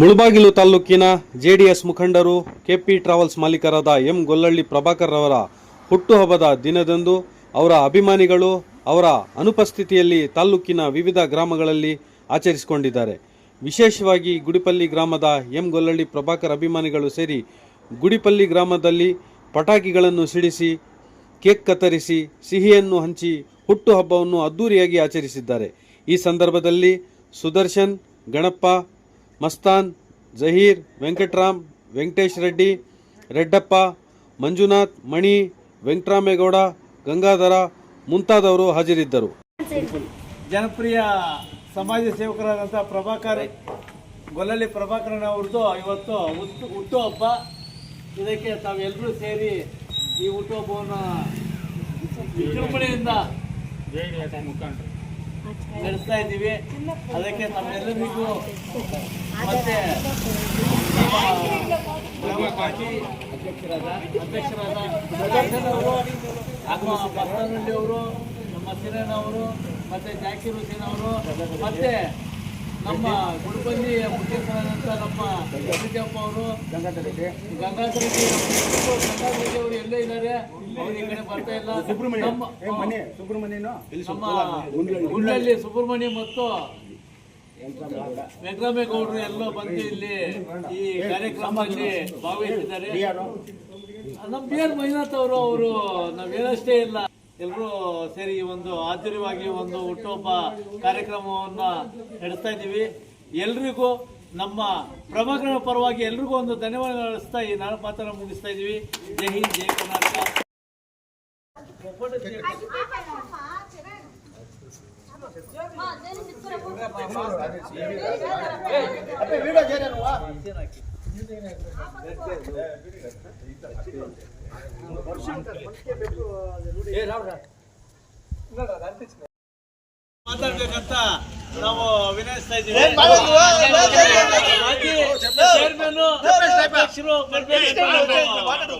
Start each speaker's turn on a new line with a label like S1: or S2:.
S1: ಮುಳಬಾಗಿಲು ತಾಲೂಕಿನ ಜೆಡಿಎಸ್ ಮುಖಂಡರು KP travels ಮಾಲೀಕರಾದ ಎಂ ಗೊಲ್ಲಳ್ಳಿ ಪ್ರಭಾಕರ್ ರವರ ಹುಟ್ಟುಹಬ್ಬದ ದಿನದಂದು ಅವರ ಅಭಿಮಾನಿಗಳು ಅವರ ಅನುಪಸ್ಥಿತಿಯಲ್ಲಿ ತಾಲೂಕಿನ ವಿವಿಧ ಗ್ರಾಮಗಳಲ್ಲಿ ಆಚರಿಸಿಕೊಂಡಿದ್ದಾರೆ. ವಿಶೇಷವಾಗಿ ಗುಡಿಪಲ್ಲಿ ಗ್ರಾಮದ ಎಂ ಗೊಲ್ಲಳ್ಳಿ ಪ್ರಭಾಕರ್ ಅಭಿಮಾನಿಗಳು ಸೇರಿ ಗುಡಿಪಲ್ಲಿ ಗ್ರಾಮದಲ್ಲಿ ಪಟಾಕಿಗಳನ್ನು ಸಿಡಿಸಿ, ಕೇಕ್ ಕತ್ತರಿಸಿ, ಸಿಹಿಯನ್ನು ಹಂಚಿ ಹುಟ್ಟುಹಬ್ಬವನ್ನು ಅದ್ದೂರಿಯಾಗಿ ಆಚರಿಸಿದ್ದಾರೆ. ಈ ಸಂದರ್ಭದಲ್ಲಿ ಸುದರ್ಶನ್ ಗಣಪ ಮಸ್ತಾನ್ ಜಹೀರ್ ವೆಂಕಟರಾಮ್ ವೆಂಕಟೇಶ್ ರೆಡ್ಡಿ ರೆಡ್ಡಪ್ಪ ಮಂಜುನಾಥ್ ಮಣಿ ವೆಂಕಟರಾಮೇಗೌಡ ಗಂಗಾಧರ ಮುಂತಾದವರು ಹಾಜರಿದ್ದರು.
S2: ಜನಪ್ರಿಯ ಸಮಾಜ ಸೇವಕರಾದಂಥ ಪ್ರಭಾಕರ್ ಗೊಲ್ಲಲ್ಲಿ ಪ್ರಭಾಕರನ್ ಅವ್ರದ್ದು ಇವತ್ತು ಹುಟ್ಟು ಹಬ್ಬ. ಇದಕ್ಕೆ ತಾವೆಲ್ಲರೂ ಸೇರಿ ಈ ಹುಟ್ಟುಹಬ್ಬವನ್ನು ವಿಜೃಂಭಣೆಯಿಂದ ನಡೆಸ್ತಾ ಇದ್ದೀವಿ. ಅದಕ್ಕೆ ನಮ್ಮೆಲ್ಲರಿಗೂ ಮತ್ತೆ ಅಧ್ಯಕ್ಷರಾದ ಅಧ್ಯಕ್ಷರಾದ ನಮ್ಮ ಬಸವನಹಳ್ಳಿ ಅವರು, ನಮ್ಮ ಸಿರನ್ ಮತ್ತು ಮತ್ತೆ ಜಾಕೀರ್ ಹುಸೇನ್ ಅವರು, ಮತ್ತೆ ನಮ್ಮ ಗುಡ್ಬಂದಿ ಮುಖ್ಯಸ್ಥರಾದಂಥ ನಮ್ಮ ಸಿದ್ದಪ್ಪ ಅವರು ಗಂಗಾಧರ ರೆಡ್ಡಿ. ಗಂಗಾಧರ ರೆಡ್ಡಿ ಅವರು ಎಲ್ಲೇ ಇದ್ದಾರೆ ಅವ್ರು ಈ ಕಡೆ ಬರ್ತಾ ಇಲ್ಲ. ನಮ್ಮ ನಮ್ಮ ಗುಂಡಳ್ಳಿ ಸುಬ್ರಹ್ಮಣ್ಯ ಮತ್ತು ವೆಂಕಟರಾಮೇಗೌಡರು ಎಲ್ಲೋ ಬಂದು ಇಲ್ಲಿ ಈ ಕಾರ್ಯಕ್ರಮದಲ್ಲಿ ಭಾಗವಹಿಸಿದ್ದಾರೆ. ನಮ್ಮ ಬಿ ಆರ್ ಮಂಜುನಾಥ್ ಅವರು ಅವರು ನಾವೇನಷ್ಟೇ ಇಲ್ಲ. ಎಲ್ಲರೂ ಸೇರಿ ಒಂದು ಆದ್ಯವಾಗಿ ಒಂದು ಹುಟ್ಟುಹಬ್ಬ ಕಾರ್ಯಕ್ರಮವನ್ನು ನಡೆಸ್ತಾ ಇದ್ದೀವಿ ಎಲ್ರಿಗೂ ನಮ್ಮ ಪ್ರಭಾಕರ ಪರವಾಗಿ ಎಲ್ರಿಗೂ ಒಂದು ಧನ್ಯವಾದ ನಡೆಸ್ತಾ ಈ ನಾನು ಮಾತನ್ನ ಮುಗಿಸ್ತಾ ಇದ್ದೀವಿ ಜೈ ಹಿಂದ್ ಜೈ ಕರ್ನಾಟಕ ಮಾತಾಡ್ಬೇಕಂತ ನಾವು ವಿನಯಿಸ್ತಾ ಇದ್ದೀವಿ ಚೇರ್ಮನ್ ಬರ್ಬೇಕು.